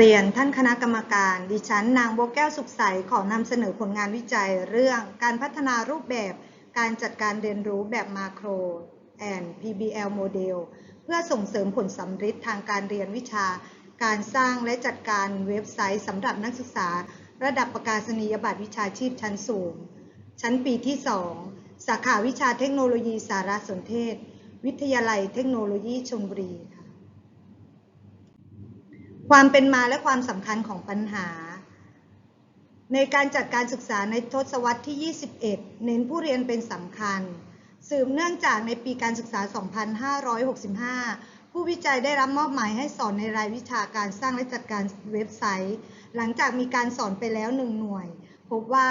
เรียนท่านคณะกรรมการ ดิฉันนางโบแก้วสุขใส ขอนำเสนอผลงานวิจัยเรื่องการพัฒนารูปแบบการจัดการเรียนรู้แบบมาโคร and PBL โมเดลเพื่อส่งเสริมผลสำฤทธิ์ทางการเรียนวิชา การสร้างและจัดการเว็บไซต์สำหรับนักศึกษา ระดับประกาศนียบัตรวิชาชีพชั้นสูง ชั้นปีที่ 2 สาขาวิชาเทคโนโลยีสารสนเทศ วิทยาลัยเทคโนโลยีชลบุรี ความเป็นมาและความสำคัญของปัญหา ในการจัดการศึกษาในทศวรรษที่ 21 เน้นผู้เรียนเป็นสำคัญ สืบเนื่องจากในปีการศึกษา 2565 ผู้วิจัยได้รับมอบหมายให้สอนในรายวิชาการสร้างและจัดการเว็บไซต์ หลังจากมีการสอนไปแล้วหนึ่งหน่วย พบว่า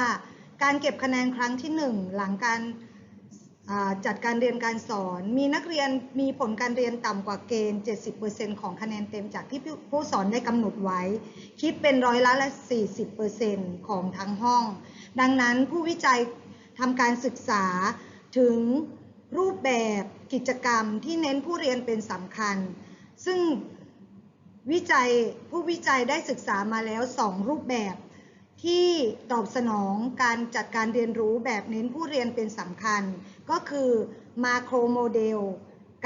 การเก็บคะแนนครั้งที่ 1 หลังการ จัดการเรียนการสอน มีนักเรียนมีผลการเรียนต่ำกว่าเกณฑ์ 70%ของคะแนนเต็มจากที่ผู้สอนได้กำหนดไว้ คิดเป็นร้อยละละ 40%ของทั้งห้อง ดังนั้นผู้วิจัยทำการศึกษาถึงรูปแบบกิจกรรมที่เน้นผู้เรียนเป็นสำคัญ ซึ่งวิจัยผู้วิจัยได้ศึกษามาแล้ว 2 รูปแบบที่ตอบสนองการจัดการเรียนรู้แบบเน้นผู้เรียนเป็นสำคัญ ก็คือมาโครโมเดล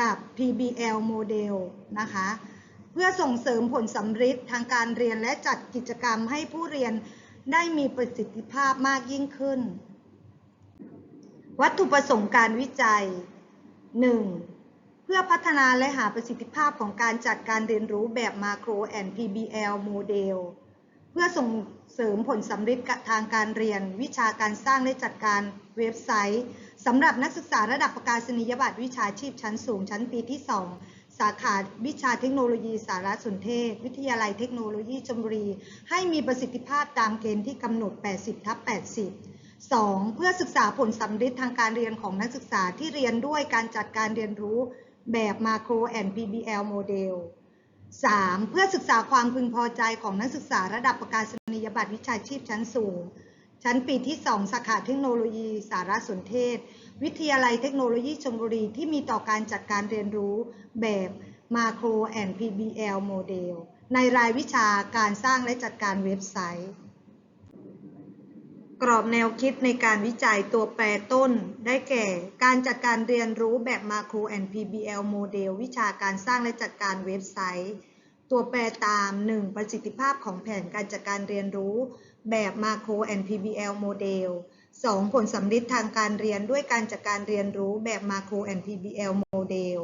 กับ PBL โมเดลนะคะ เพื่อส่งเสริมผลสำฤทธิ์ทางการเรียนและจัดกิจกรรมให้ผู้เรียนได้มีประสิทธิภาพมากยิ่งขึ้น วัตถุประสงค์การวิจัย 1. เพื่อพัฒนาและหาประสิทธิภาพของการจัดการเรียนรู้แบบมาโคร and PBL โมเดลเพื่อส่งเสริมผลสำฤทธิ์ทางการเรียน วิชาการสร้างและจัดการเว็บไซต์ สำหรับนักศึกษาระดับประกาศนียบัตรวิชาชีพชั้นสูงชั้นปีที่ 2 สาขาวิชาเทคโนโลยีสารสนเทศ วิทยาลัยเทคโนโลยีชลบุรี ให้มีประสิทธิภาพตามเกณฑ์ที่กำหนด 80ทับ80 2. เพื่อศึกษาผลสำฤทธิ์ทางการเรียนของนักศึกษาที่เรียนด้วยการจัดการเรียนรู้แบบมาโคร and PBL โมเดล 3. เพื่อศึกษาความพึงพอใจของนักศึกษาระดับประกาศนียบัตรวิชาชีพชั้นสูง ชั้นปีที่ 2สาขาเทคโนโลยีสารสนเทศ วิทยาลัยเทคโนโลยีชลบุรีที่มีต่อการจัดการเรียนรู้แบบมาโคร and PBL โมเดลในรายวิชาการสร้างและจัดการเว็บไซต์ กรอบแนวคิดในการวิจัยตัวแปรต้น ได้แก่ การจัดการเรียนรู้แบบมาโคร and PBL โมเดลวิชาการสร้างและจัดการเว็บไซต์ ตัวแปรตาม 1. ประสิทธิภาพของแผนการจัดการเรียนรู้ แบบมาโคร and PBL โมเดล 2. ผลสำฤทธิ์ทางการเรียนด้วยการจัดการเรียนรู้แบบมาโคร and PBL โมเดล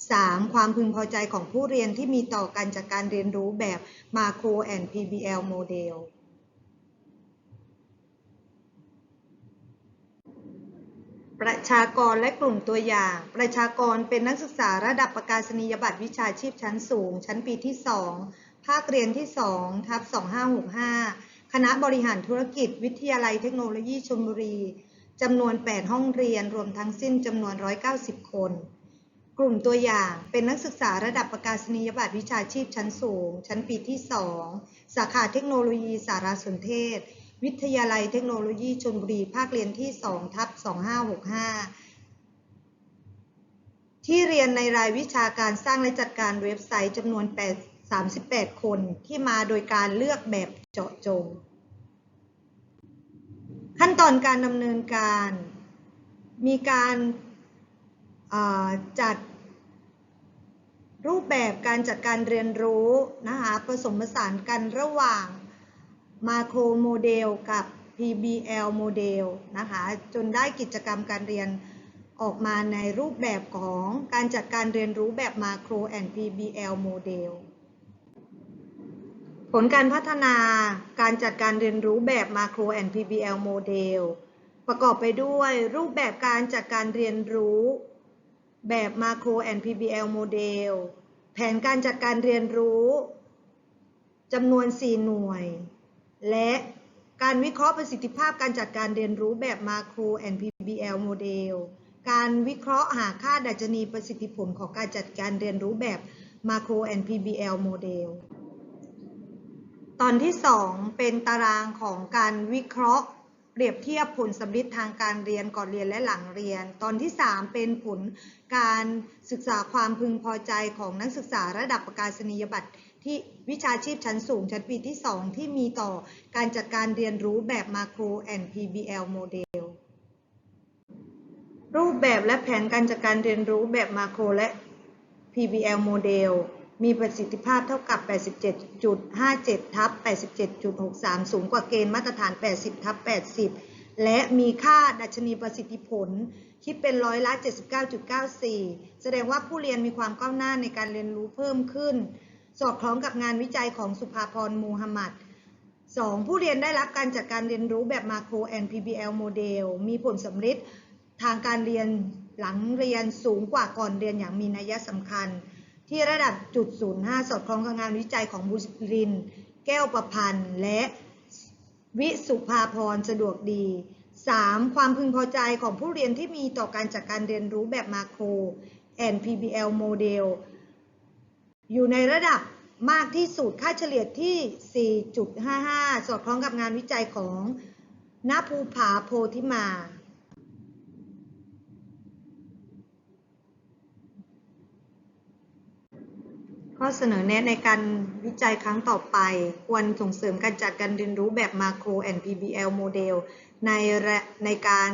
3. ความพึงพอใจของผู้เรียนที่มีต่อการจัดการเรียนรู้แบบมาโคร and PBL โมเดลประชากรและกลุ่มตัวอย่าง ประชากรเป็นนักศึกษาระดับประกาศนียบัตรวิชาชีพชั้นสูง ชั้นปีที่ 2 ภาคเรียนที่2ทับ2565 คณะบริหารธุรกิจ วิทยาลัยเทคโนโลยีชลบุรีจำนวน 8 ห้องเรียนรวมทั้งสิ้นจำนวน 190 คน กลุ่มตัวอย่างเป็นนักศึกษาระดับประกาศนียบัตรวิชาชีพชั้นสูง ชั้นปีที่ 2 สาขาเทคโนโลยีสารสนเทศ วิทยาลัยเทคโนโลยีชลบุรีภาคเรียนที่ 2 ทับ 2565 ที่เรียนในรายวิชาการสร้างและจัดการเว็บไซต์จำนวน 8 38 คนที่มาโดยการเลือกแบบเจาะจง ขั้นตอนการดำเนินการมีการาจัดรูปแบบการจัดการเรียนรู้นะคะผสมผสานกันระหว่างมาโครโมเดลกับ PBL โมเดลนะคะจนได้กิจกรรมการเรียนออกมาในรูปแบบของการจัดการเรียนรู้แบบมาโคร and PBL โมเดล ผลการพัฒนาการจัดการเรียนรู้แบบมาโคร and PBL โมเดลประกอบไปด้วยรูปแบบการจัดการเรียนรู้แบบมาโคร and PBL โมเดลแผนการจัดการเรียนรู้จำนวน 4 หน่วย และการวิเคราะห์ประสิทธิภาพการจัดการเรียนรู้แบบมาโคร and PBL โมเดลการวิเคราะห์หาค่าดัชนีประสิทธิผลของการจัดการเรียนรู้แบบมาโคร and PBL โมเดล ตอนที่ 2 เป็นตารางของการวิเคราะห์ เปรียบเทียบผลสำลิดทางการเรียนก่อนเรียนและหลังเรียน ตอนที่ 3 เป็นผลการศึกษาความพึงพอใจของนักศึกษาระดับประกาศนียบัตรที่วิชาชีพชั้นสูงชั้นปีที่ 2 ที่มีต่อการจัดการเรียนรู้แบบมาโคร and PBL โมเดลรูปแบบและแผนการจัดการเรียนรู้แบบมาโครและ PBL โมเดล มีประสิทธิภาพเท่ากับ 87.57 ทับ 87.63 สูงกว่าเกณฑ์มาตรฐาน 80 ทับ 80 และมีค่าดัชนีประสิทธิผล คิดเป็นร้อยละ 79.94 แสดงว่าผู้เรียนมีความก้าวหน้าในการเรียนรู้เพิ่มขึ้น สอดคล้องกับงานวิจัยของสุภาพรมูฮัมหมัด 2. ผู้เรียนได้รับการจัดการเรียนรู้แบบมาโคร and PBL โมเดล มีผลสำลิดทางการเรียนหลังเรียนสูงกว่าก่อนเรียนอย่างมีนัยสำคัญ ที่ระดับจุด05 สอดคล้องกับงานวิจัยของบุริน แก้วประพันธ์ และวิสุภาพรสะดวกดี 3. ความพึงพอใจของผู้เรียนที่มีต่อการจัดการเรียนรู้แบบมาโคร and PBL โมเดลอยู่ในระดับมากที่สุดค่าเฉลี่ยที่ 4.55 สอดคล้องกับงานวิจัยของณภูผาโพธิมา ข้อเสนอแนะในการวิจัยครั้งต่อไป ควรส่งเสริมการจัดการเรียนรู้แบบมาโคร and PBL โมเดลในในการ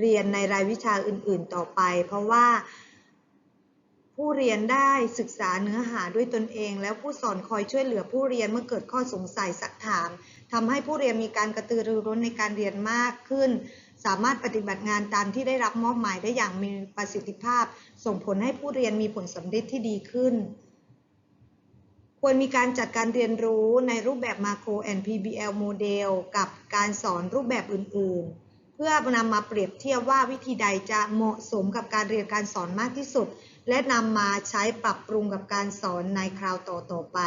เรียนในรายวิชาอื่น ๆ ต่อไป เพราะว่า ผู้เรียนได้ศึกษาเนื้อหาด้วยตนเอง แล้วผู้สอนคอยช่วยเหลือผู้เรียนเมื่อเกิดข้อสงสัยสักถามทำให้ผู้เรียนมีการกระตือรือร้นในการเรียนมากขึ้น สามารถปฏิบัติงานตามที่ได้รับมอบหมายได้อย่างมีประสิทธิภาพ ส่งผลให้ผู้เรียนมีผลสำเร็จที่ดีขึ้น ควรมีการจัดการเรียนรู้ในรูปแบบมาโคร and PBL โมเดลกับการสอนรูปแบบอื่นๆ เพื่อนำมาเปรียบเทียบว่าวิธีใดจะเหมาะสมกับการเรียนการสอนมากที่สุด และนำมาใช้ปรับปรุงกับการสอนในคราวต่อๆไป